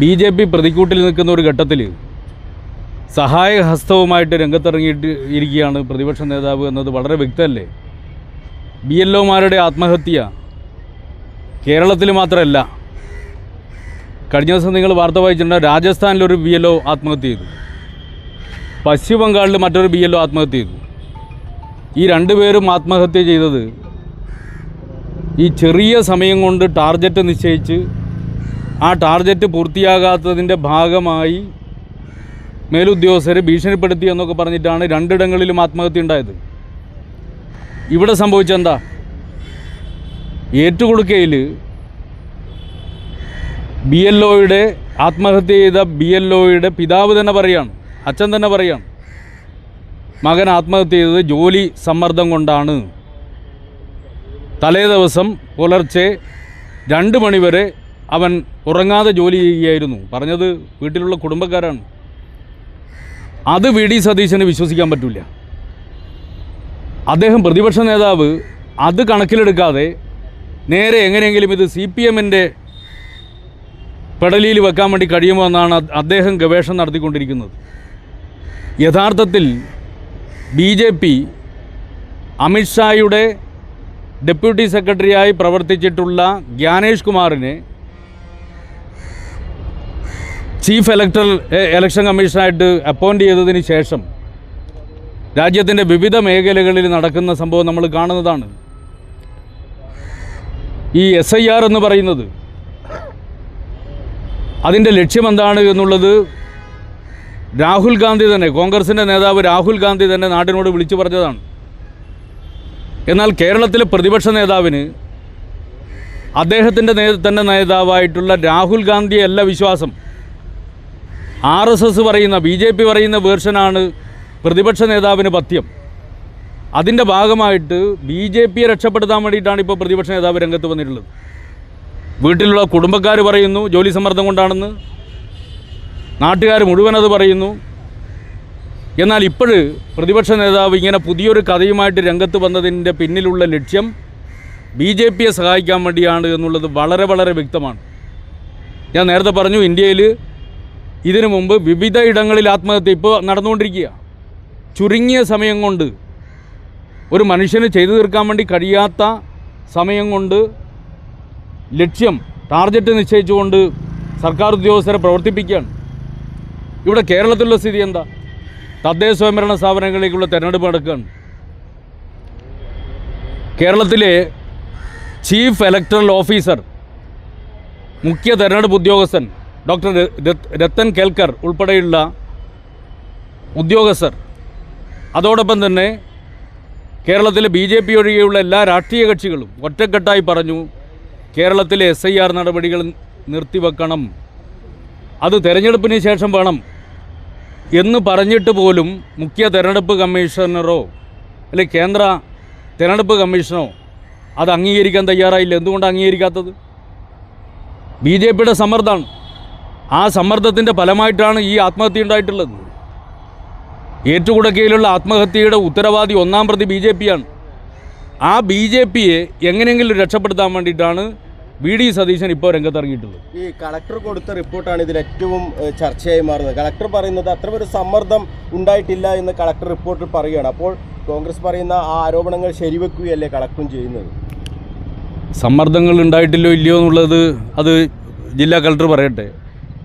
B J P പ്രതിക്കൂട്ടിൽ നിൽക്കുന്ന ഒരു ഘട്ടത്തിൽ സഹായഹസ്തവുമായിട്ട് രംഗത്തിറങ്ങിയിട്ട് ഇരിക്കുകയാണ് പ്രതിപക്ഷ നേതാവ് എന്നത് വളരെ വ്യക്തമല്ലേ? ബി എൽ ഒമാരുടെ ആത്മഹത്യ കേരളത്തിൽ മാത്രമല്ല. കഴിഞ്ഞ ദിവസം നിങ്ങൾ വാർത്ത വായിച്ചിട്ടുണ്ട് രാജസ്ഥാനിലൊരു ബി എൽ ഒ ആത്മഹത്യ ചെയ്തു. പശ്ചിമ ബംഗാളിൽ മറ്റൊരു ബി എൽ ഒ ആത്മഹത്യ ചെയ്തു. ഈ രണ്ടുപേരും ആത്മഹത്യ ചെയ്തത് ഈ ചെറിയ സമയം കൊണ്ട് ടാർഗറ്റ് നിശ്ചയിച്ച് ആ ടാർഗറ്റ് പൂർത്തിയാകാത്തതിന്റെ ഭാഗമായി മേലുദ്യോഗസ്ഥരെ ഭീഷണിപ്പെടുത്തി എന്നൊക്കെ പറഞ്ഞിട്ടാണ് രണ്ടിടങ്ങളിലും ആത്മഹത്യ ഉണ്ടായത്. ഇവിടെ സംഭവിച്ചെന്താ ഏറ്റുകൊടുക്കയിൽ ബി എൽ ഒയുടെ ആത്മഹത്യ ചെയ്ത ബി എൽ ഒയുടെ പിതാവ് തന്നെ പറയാണ് അച്ഛൻ തന്നെ പറയാണ് മകൻ ആത്മഹത്യ ചെയ്തത് ജോലി സമ്മർദ്ദം കൊണ്ടാണ്. തലേ ദിവസം പുലർച്ചെ രണ്ട് മണിവരെ അവൻ ഉറങ്ങാതെ ജോലി ചെയ്യുകയായിരുന്നു. പറഞ്ഞത് വീട്ടിലുള്ള കുടുംബക്കാരാണ്. അത് വി ഡി സതീശന് വിശ്വസിക്കാൻ പറ്റില്ല അദ്ദേഹം പ്രതിപക്ഷ നേതാവ് അത് കണക്കിലെടുക്കാതെ നേരെ എങ്ങനെയെങ്കിലും ഇത് സി പി എമ്മിന്റെ പെടലിയിൽ വെക്കാൻ വേണ്ടി കഴിയുമോ എന്നാണ് അദ്ദേഹം ഗവേഷണം നടത്തിക്കൊണ്ടിരിക്കുന്നത്. യഥാർത്ഥത്തിൽ ബി ജെ പി അമിത്ഷായുടെ ഡെപ്യൂട്ടി സെക്രട്ടറിയായി പ്രവർത്തിച്ചിട്ടുള്ള ജ്ഞാനേഷ് കുമാറിനെ ചീഫ് ഇലക്ടർ ഇലക്ഷൻ കമ്മീഷനായിട്ട് അപ്പോയിന്റ് ചെയ്തതിന് ശേഷം രാജ്യത്തിന്റെ വിവിധ മേഖലകളിൽ നടക്കുന്ന സംഭവം നമ്മൾ കാണുന്നതാണ്. ഈ എസ് ഐ ആർ എന്ന് പറയുന്നത് അതിന്റെ ലക്ഷ്യമെന്താണ് എന്നുള്ളത് രാഹുൽ ഗാന്ധി തന്നെ കോൺഗ്രസിന്റെ നേതാവ് രാഹുൽ ഗാന്ധി തന്നെ നാടിനോട് വിളിച്ചു പറഞ്ഞതാണ്. എന്നാൽ കേരളത്തിലെ പ്രതിപക്ഷ നേതാവിന് അദ്ദേഹത്തിന്റെ തന്നെ നേതാവായിട്ടുള്ള രാഹുൽ ഗാന്ധിയല്ല വിശ്വാസം. ആർ എസ് എസ് പറയുന്ന ബി ജെ പി പറയുന്ന വേർഷനാണ് പ്രതിപക്ഷ നേതാവിന് പത്യം. അതിന്റെ ഭാഗമായിട്ട് ബി ജെ പിയെ രക്ഷപ്പെടുത്താൻ വേണ്ടിയിട്ടാണ് ഇപ്പോൾ പ്രതിപക്ഷ നേതാവ് രംഗത്ത് വന്നിട്ടുള്ളത്. വീട്ടിലുള്ള കുടുംബക്കാർ പറയുന്നു ജോലി സമ്മർദ്ദം കൊണ്ടാണെന്ന്. നാട്ടുകാർ മുഴുവൻ അത് പറയുന്നു. എന്നാൽ ഇപ്പോഴ് പ്രതിപക്ഷ നേതാവ് ഇങ്ങനെ പുതിയൊരു കഥയുമായിട്ട് രംഗത്ത് വന്നതിന്റെ പിന്നിലുള്ള ലക്ഷ്യം ബി ജെ പിയെ സഹായിക്കാൻ വേണ്ടിയാണ് എന്നുള്ളത് വളരെ വളരെ വ്യക്തമാണ്. ഞാൻ നേരത്തെ പറഞ്ഞു ഇന്ത്യയിൽ ഇതിനു മുമ്പ് വിവിധ ഇടങ്ങളിൽ ആത്മഹത്യ ഇപ്പോൾ നടന്നുകൊണ്ടിരിക്കുക. ചുരുങ്ങിയ സമയം കൊണ്ട് ഒരു മനുഷ്യന് ചെയ്തു തീർക്കാൻ വേണ്ടി കഴിയാത്ത സമയം കൊണ്ട് ലക്ഷ്യം ടാർഗറ്റ് നിശ്ചയിച്ചുകൊണ്ട് സർക്കാർ ഉദ്യോഗസ്ഥരെ പ്രവർത്തിപ്പിക്കുകയാണ്. ഇവിടെ കേരളത്തിലുള്ള സ്ഥിതി എന്താ? തദ്ദേശ സ്വയംഭരണ സ്ഥാപനങ്ങളിലേക്കുള്ള തെരഞ്ഞെടുപ്പ് നടക്കുകയാണ്. കേരളത്തിലെ ചീഫ് ഇലക്ടറൽ ഓഫീസർ മുഖ്യ തെരഞ്ഞെടുപ്പ് ഉദ്യോഗസ്ഥൻ ഡോക്ടർ രത്- രത്തൻ കേൽക്കർ ഉൾപ്പെടെയുള്ള ഉദ്യോഗസ്ഥർ. അതോടൊപ്പം തന്നെ കേരളത്തിലെ ബി ജെ പി ഒഴികെയുള്ള എല്ലാ രാഷ്ട്രീയ കക്ഷികളും ഒറ്റക്കെട്ടായി പറഞ്ഞു കേരളത്തിലെ എസ് ഐ ആർ നടപടികൾ നിർത്തിവെക്കണം. അത് തെരഞ്ഞെടുപ്പിന് ശേഷം വേണം എന്ന് പറഞ്ഞിട്ട് പോലും മുഖ്യ തെരഞ്ഞെടുപ്പ് കമ്മീഷണറോ അല്ലെ കേന്ദ്ര തെരഞ്ഞെടുപ്പ് കമ്മീഷനോ അത് അംഗീകരിക്കാൻ തയ്യാറായില്ല. എന്തുകൊണ്ട് അംഗീകരിക്കാത്തത്? ബി ജെ പിയുടെ സമ്മർദ്ദമാണ്. ആ സമ്മർദ്ദത്തിന്റെ ഫലമായിട്ടാണ് ഈ ആത്മഹത്യ ഉണ്ടായിട്ടുള്ളത്. ഏറ്റുകുടക്കയിലുള്ള ആത്മഹത്യയുടെ ഉത്തരവാദി ഒന്നാം പ്രതി ബി ജെ പിയാണ്. ആ ബി ജെ പിയെ എങ്ങനെയെങ്കിലും രക്ഷപ്പെടുത്താൻ വേണ്ടിയിട്ടാണ് വി ഡി സതീശൻ ഇപ്പോൾ രംഗത്തിറങ്ങിയിട്ടുള്ളത്. ഈ കളക്ടർ കൊടുത്ത റിപ്പോർട്ടാണ് ഇതിൽ ഏറ്റവും ചർച്ചയായി മാറുന്നത്. കളക്ടർ പറയുന്നത് അത്ര ഒരു സമ്മർദ്ദം ഉണ്ടായിട്ടില്ല എന്ന് കളക്ടർ റിപ്പോർട്ടിൽ പറയുകയാണ്. അപ്പോൾ കോൺഗ്രസ് പറയുന്ന ആ ആരോപണങ്ങൾ ശരിവെക്കുകയല്ലേ കളക്ടറും ചെയ്യുന്നത്? സമ്മർദ്ദങ്ങൾ ഉണ്ടായിട്ടില്ലോ ഇല്ലയോ എന്നുള്ളത് അത് ജില്ലാ കളക്ടർ പറയട്ടെ.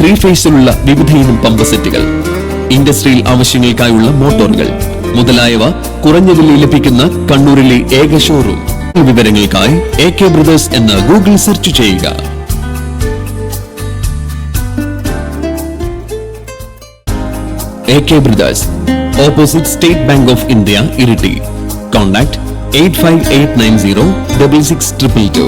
ത്രീ ഫേസിലുള്ള വിവിധയിനം പമ്പ് സെറ്റുകൾ ഇൻഡസ്ട്രിയൽ ആവശ്യങ്ങൾക്കായുള്ള മോട്ടോറുകൾ മുതലായവ കുറഞ്ഞ വിലയിൽ ലഭിക്കുന്ന കണ്ണൂരിലെ ഏക ഷോറൂം വിവരങ്ങൾക്കായി എ കെ ബ്രദേഴ്സ് എന്ന് ഗൂഗിൾ സെർച്ച് ചെയ്യുക. Brothers opposite State Bank of India Iritty contact eight five eight nine zero double six triple two